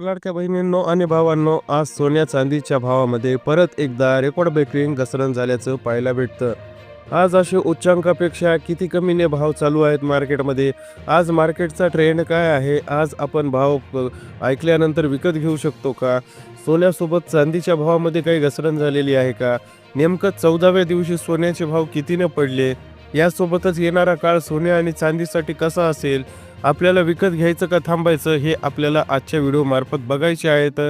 लाडक्या बहिणींनो आणि भावांनो आज सोन्या चांदीच्या भावामध्ये परत एकदा रेकॉर्ड ब्रेकिंग घसरण झाल्याचं पाहायला भेटतं. आज असे उच्चांकापेक्षा किती कमीने भाव चालू आहेत मार्केटमध्ये? आज मार्केटचा ट्रेंड काय आहे? आज आपण भाव ऐकल्यानंतर विकत घेऊ शकतो का? सोन्यासोबत चांदीच्या भावामध्ये काही घसरण झालेली आहे का? नेमकं चौदाव्या दिवशी सोन्याचे भाव कितीने पडले? यासोबतच येणारा काळ सोने आणि चांदीसाठी कसा असेल आपल्याला विकत घ्यायचं का थांबायचं हे आपल्याला आजच्या व्हिडिओमार्फत बघायचे आहेत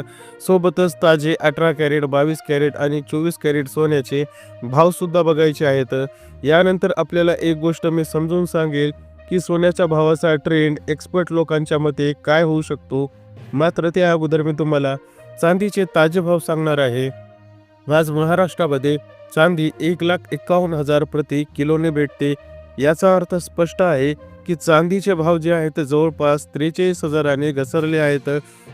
सोबतच ताजे अठरा कॅरेट बावीस कॅरेट आणि चोवीस कॅरेट सोन्याचे भावसुद्धा बघायचे आहेत. यानंतर आपल्याला एक गोष्ट मी समजून सांगेल की सोन्याच्या भावाचा ट्रेंड एक्सपर्ट लोकांच्या मते काय होऊ शकतो? मात्र त्या अगोदर मी तुम्हाला चांदीचे ताजे भाव सांगणार आहे. आज महाराष्ट्रामध्ये चांदी एक लाख एकावन्न हजार प्रति किलोने भेटते. याचा अर्थ स्पष्ट आहे की चांदीचे भाव जे आहेत जवळपास त्रेचाळीस हजाराने घसरले आहेत.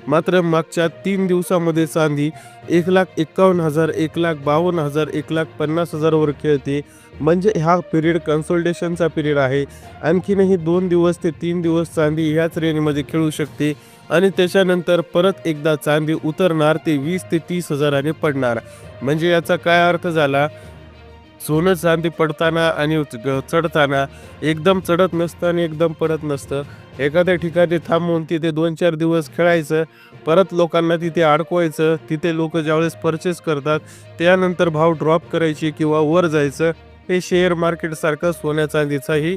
मात्र मागच्या तीन दिवसामध्ये चांदी एक लाख एकावन्न हजार एक लाख बावन्न हजार एक लाख पन्नास हजारवर खेळते. म्हणजे हा पिरियड कन्सल्टेशनचा पिरियड आहे. आणखीनही दोन दिवस ते तीन दिवस चांदी ह्याच रेंजमध्ये खेळू शकते. आणि त्याच्यानंतर परत एकदा चांदी उतरणार ते वीस ते तीस हजाराने पडणार. म्हणजे याचा काय अर्थ झाला? सोनं चांदी पडताना आणि चढताना एकदम चढत नसतं आणि एकदम पडत नसतं. एखाद्या ठिकाणी थांबून तिथे दोन चार दिवस खेळायचं परत लोकांना तिथे अडकवायचं तिथे लोक ज्यावेळेस परचेस करतात त्यानंतर भाव ड्रॉप करायची किंवा वर जायचं. हे शेअर मार्केटसारखं सोन्या चांदीचाही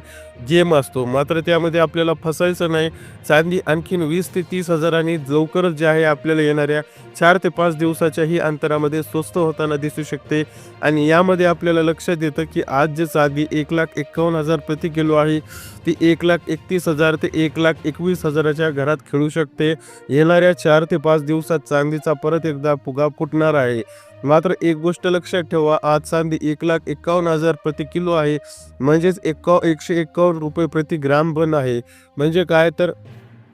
गेम असतो. मात्र त्यामध्ये आपल्याला फसायचं नाही. चांदी आणखीन वीस ते तीस हजारांनी लवकरच जे आहे आपल्याला येणाऱ्या चार ते पाच दिवसाच्याही अंतरामध्ये स्वस्त होताना दिसू शकते. आणि यामध्ये आपल्याला लक्षात येतं की आज जे चांदी एक लाख एकावन्न हजार प्रति किलो आहे ती एक लाख एकतीस हजार ते एक लाख एकवीस हजाराच्या घरात खेळू शकते. येणाऱ्या चार ते पाच दिवसात चांदीचा परत एकदा फुगा फुटणार आहे. मात्र एक गोष्ट लक्षात ठेवा आज चांदी एक लाख एकावन्न हजार प्रति किलो आहे. म्हणजेच एका एकशे एकावन्न रुपये प्रति ग्राम बन आहे. म्हणजे काय तर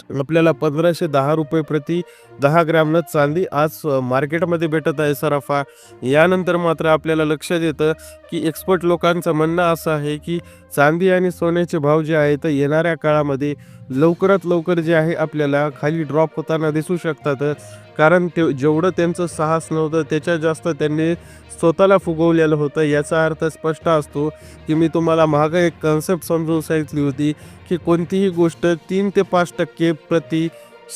आपल्याला पंधराशे दहा रुपये प्रति दहा ग्रॅमनं चांदी आज मार्केटमध्ये भेटत आहे सराफा. यानंतर मात्र आपल्याला लक्षात येतं की एक्सपर्ट लोकांचं म्हणणं असं आहे की चांदी आणि सोन्याचे भाव जे आहेत येणाऱ्या काळामध्ये लवकरात लवकर जे आहे आपल्याला खाली ड्रॉप होताना दिसू शकतात. कारण ते जेवढं त्यांचं साहस नव्हतं त्याच्या जास्त त्यांनी स्वतःला फुगवलेलं होतं. याचा अर्थ स्पष्ट असतो की मी तुम्हाला मागं एक कन्सेप्ट समजून सांगितली होती की कोणतीही गोष्ट तीन ते पाच टक्के प्रति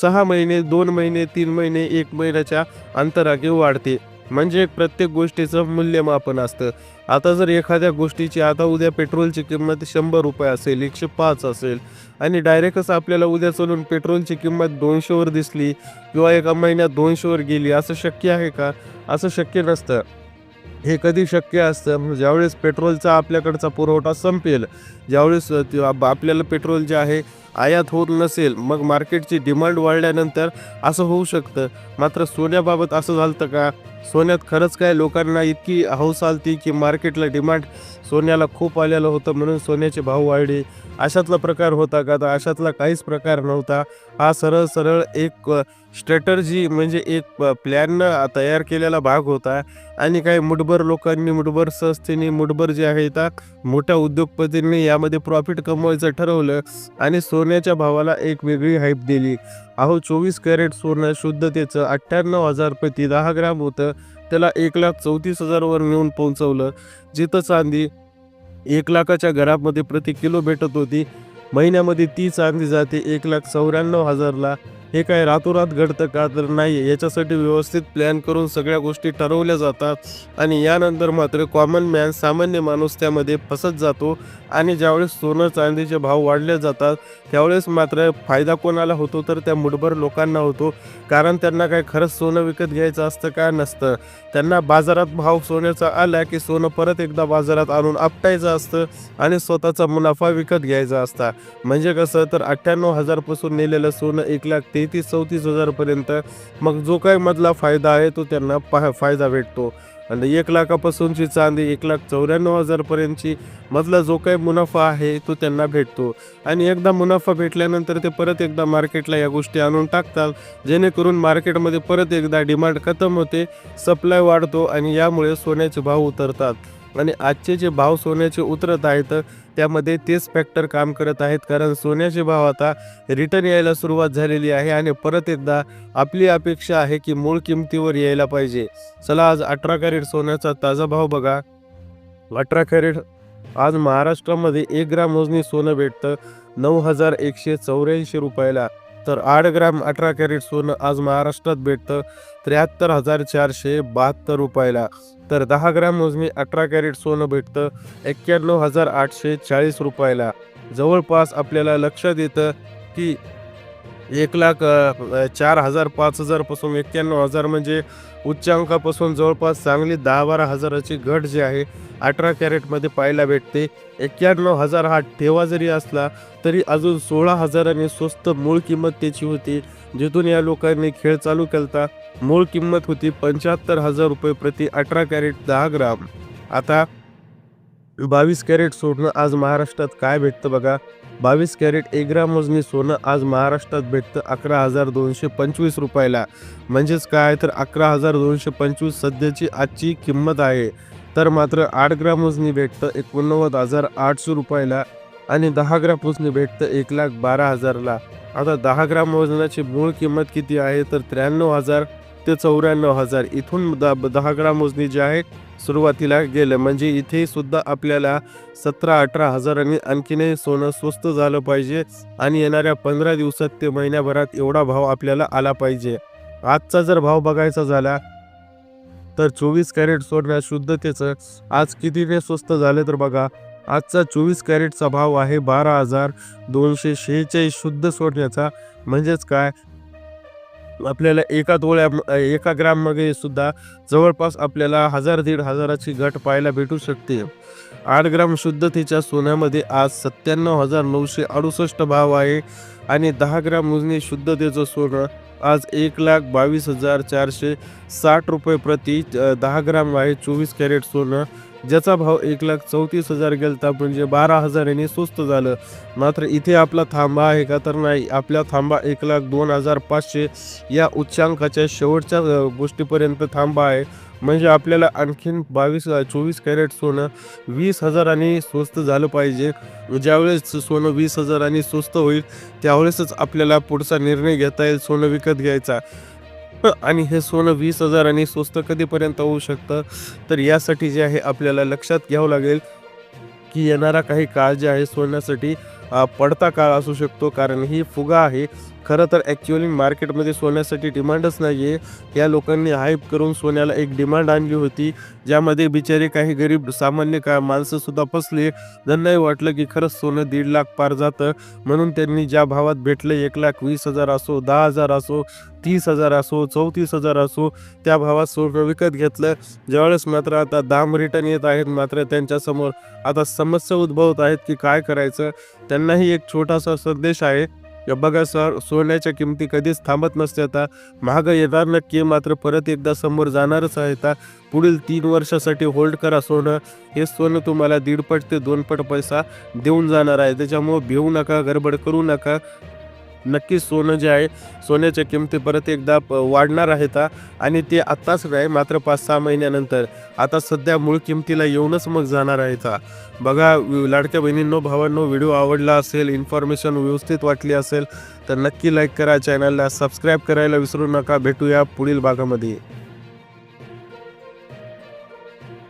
सहा महिने दोन महिने तीन महिने एक महिन्याच्या अंतरागे वाढते. म्हणजे प्रत्येक गोष्टीचं मूल्यमापन असतं. आता जर एखाद्या गोष्टीची आता उद्या पेट्रोलची किंमत शंभर रुपये असेल एकशे पाच असेल आणि डायरेक्टच आपल्याला उद्या चलून पेट्रोलची किंमत दोनशेवर दिसली किंवा एका महिन्यात दोनशेवर गेली असं शक्य आहे का? असं शक्य नसतं. हे कधी शक्य असतं? म्हणजे ज्यावेळेस पेट्रोलचा आपल्याकडचा पुरवठा संपेल ज्यावेळेस आपल्याला पेट्रोल जे आहे आयात होत नसेल मग मार्केटची डिमांड वाढल्यानंतर असं होऊ शकतं. मात्र सोन्याबाबत असं झालं का? सोन्यात खरंच काय लोकांना इतकी हौस आलती की मार्केटला डिमांड सोन्याला खूप आलेलं होतं म्हणून सोन्याचे भाव वाढले. अशातला प्रकार होता का? तर अशातला काहीच प्रकार नव्हता. हा सरळ सरळ एक स्ट्रॅटर्जी म्हणजे एक प्लॅन तयार केलेला भाग होता. आणि काही मुठभर लोकांनी मुठभर संस्थेने मुठभर जे आहे त्या मोठ्या उद्योगपतींनी यामध्ये प्रॉफिट कमवायचं ठरवलं आणि सोन्याच्या भावाला एक वेगळी हाईप दिली. अहो चोवीस कॅरेट सोनं शुद्धतेचं अठ्ठ्याण्णव हजार प्रति दहा ग्राम होतं. त्याला एक लाख चौतीस हजारवर नेऊन पोहोचवलं. जिथं चांदी एक लाखाच्या घरामध्ये प्रति किलो भेटत होती. महिन्यामध्ये ती चांदी जाते एक लाख चौऱ्याण्णव हजारला. हे काय रातोरात घडतं का तर नाही याच्यासाठी व्यवस्थित प्लॅन करून सगळ्या गोष्टी ठरवल्या जातात. आणि यानंतर मात्र कॉमन मॅन सामान्य माणूस त्यामध्ये फसत जातो आणि ज्यावेळेस सोनं चांदीचे भाव वाढले जातात त्यावेळेस मात्र फायदा कोणाला होतो तर त्या मुठभर लोकांना होतो. कारण त्यांना काय खरंच सोनं विकत घ्यायचं असतं का? नसतं. त्यांना बाजारात भाव सोन्याचा आला की सोनं परत एकदा बाजारात आणून आपटायचं असतं आणि स्वतःचा मुनाफा विकत घ्यायचा असता. म्हणजे कसं तर अठ्ठ्याण्णव हजारपासून नेलेलं सोनं एक लाख तेहतीस चौतीस हजारपर्यंत. मग जो काही मधला फायदा आहे तो त्यांना पा फायदा भेटतो. आणि एक लाखापासूनची चांदी एक लाख चौऱ्याण्णव हजारपर्यंतची मधला जो काही मुनाफा आहे तो त्यांना भेटतो. आणि एकदा मुनाफा भेटल्यानंतर ते परत एकदा मार्केटला या गोष्टी आणून टाकतात. जेणेकरून मार्केटमध्ये परत एकदा डिमांड खतम होते सप्लाय वाढतो आणि यामुळे सोन्याचे भाव उतरतात. आणि आजचे जे भाव सोन्याचे उतरत आहेत त्यामध्ये तेच फॅक्टर काम करत आहेत. कारण सोन्याचे भाव आता रिटर्न यायला सुरुवात झालेली आहे आणि परत एकदा आपली अपेक्षा आहे की मूळ किमतीवर यायला पाहिजे. चला आज अठरा कॅरेट सोन्याचा ताजा भाव बघा. अठरा कॅरेट आज महाराष्ट्रामध्ये एक ग्राम मोजणी सोनं भेटतं नऊ हजार एकशे चौऱ्याऐंशी रुपयाला. तर आठ ग्राम अठरा कॅरेट सोनं आज महाराष्ट्रात भेटतं. त्र्याहत्तर हजार चारशे बहात्तर रुपयाला. तर दहा ग्राम मोजणी अठरा कॅरेट सोनं भेटतं. एक्क्याण्णव हजार आठशे चाळीस रुपयाला. जवळपास आपल्याला लक्षात येतं की एक लाख चार हजार पाच हजारपासून एक्क्याण्णव हजार म्हणजे उच्चांकापासून जवळपास चांगली दहा बारा हजाराची घट जी आहे अठरा कॅरेटमध्ये पाहायला भेटते. एक्क्याण्णव हजार हा ठेवा जरी असला तरी अजून सोळा हजारांनी स्वस्त मूळ किंमत त्याची होती जिथून या लोकांनी खेळ चालू केलता. मूळ किंमत होती पंच्याहत्तर हजार रुपये प्रति अठरा कॅरेट दहा ग्राम. आता बावीस कॅरेट सोनं आज महाराष्ट्रात काय भेटतं बघा? बावीस कॅरेट एक ग्राम मोजणी सोनं आज महाराष्ट्रात भेटतं अकरा हजार दोनशे पंचवीस रुपयाला. म्हणजेच काय? तर अकरा हजार दोनशे पंचवीस सध्याची आजची किंमत आहे. तर मात्र आठ ग्राम मोजणी भेटतं एकोणनव्वद हजार आठशे रुपयाला आणि दहा ग्राम मोजणी भेटतं एक लाख बारा हजारला. आता दहा ग्राम वजनाची मूळ किंमत किती आहे? तर त्र्याण्णव हजार ते चौऱ्याण्णव हजार इथून दहा ग्राम मोजणी जी आहे सुरुवातीला गेलं. म्हणजे इथे सुद्धा आपल्याला सतरा अठरा हजारांनी आणखीनही सोनं स्वस्त झालं पाहिजे आणि येणाऱ्या पंधरा दिवसात ते महिन्याभरात एवढा भाव आपल्याला आला पाहिजे. आजचा जर भाव बघायचा झाला तर चोवीस कॅरेट सोन्या शुद्धतेचं आज कितीने स्वस्त झाले तर बघा आजचा चोवीस कॅरेटचा भाव आहे बारा हजार दोनशे शेहेचाळीस शुद्ध सोन्याचा. म्हणजेच काय? आपल्याला एका तोळ्या एका ग्राममध्ये सुद्धा जवळपास आपल्याला हजार दीड हजाराची घट पाहायला भेटू शकते. आठ ग्राम शुद्धतेच्या सोन्यामध्ये आज सत्त्याण्णव हजार नऊशे अडुसष्ट भाव आहे आणि दहा ग्राम मोजणी शुद्धतेचं सोनं आज एक लाख बावीस हजार चारशे साठ रुपये प्रति दहा ग्राम आहे चोवीस कॅरेट सोनं. ज्याचा भाव एक लाख चौतीस हजार गेलता म्हणजे बारा हजारांनी स्वस्त झालं. मात्र इथे आपला थांबा आहे का तर नाही. आपला थांबा एक लाख दोन हजार पाचशे या उच्चांकाच्या शेवटच्या गोष्टीपर्यंत थांबा आहे. म्हणजे आपल्याला आणखीन बावीस चोवीस कॅरेट सोनं वीस हजारांनी स्वस्त झालं पाहिजे. ज्यावेळेस सोनं वीस हजारांनी स्वस्त होईल त्यावेळेसच आपल्याला पुढचा निर्णय घेता येईल सोनं विकत घ्यायचा. आणि हे सोनं वीस हजारांनी स्वस्त कधीपर्यंत होऊ शकतं? तर यासाठी जे आहे आपल्याला लक्षात घ्यावं लागेल की येणारा काही काळ जे आहे सोन्यासाठी पडता काळ असू शकतो कारण ही फुगा आहे. खरं तर ॲक्च्युअली मार्केटमध्ये सोन्यासाठी डिमांडच नाही आहे या लोकांनी हाईप करून सोन्याला एक डिमांड आणली होती ज्यामध्ये बिचारे काही गरीब सामान्य का माणसंसुद्धा फसले. त्यांनाही वाटलं की खरंच सोनं दीड लाख पार जातं. म्हणून त्यांनी ज्या भावात भेटलं एक लाख वीस हजार असो दहा हजार असो तीस हजार असो चौतीस हजार असो त्या भावात सोनं विकत घेतलं. ज्यावेळेस मात्र आता दाम रिटर्न येत आहेत मात्र त्यांच्यासमोर आता समस्या उद्भवत आहेत की काय करायचं? त्यांनाही एक छोटासा संदेश आहे. की बघा सर सोन्याच्या किमती कधीच थांबत नसते आता महाग येणार नक्की मात्र परत एकदा समोर जाणारच आहे आता पुढील तीन वर्षासाठी होल्ड करा सोनं. हे सोनं तुम्हाला दीडपट ते दोनपट पैसा देऊन जाणार आहे. त्याच्यामुळं भिवू नका गडबड करू नका. नक्कीच सोनं जे आहे सोन्याच्या किमती परत एकदा वाढणार आहेत हा. आणि ते आत्ताच नाही मात्र पाच सहा महिन्यानंतर. आता सध्या मूळ किमतीला येऊनच मग जाणार आहेत बघा लाडक्या बहिणींनो भावांनो व्हिडिओ आवडला असेल इन्फॉर्मेशन व्यवस्थित वाटली असेल तर नक्की लाईक करा चॅनलला सबस्क्राईब करायला विसरू नका. भेटूया पुढील भागामध्ये.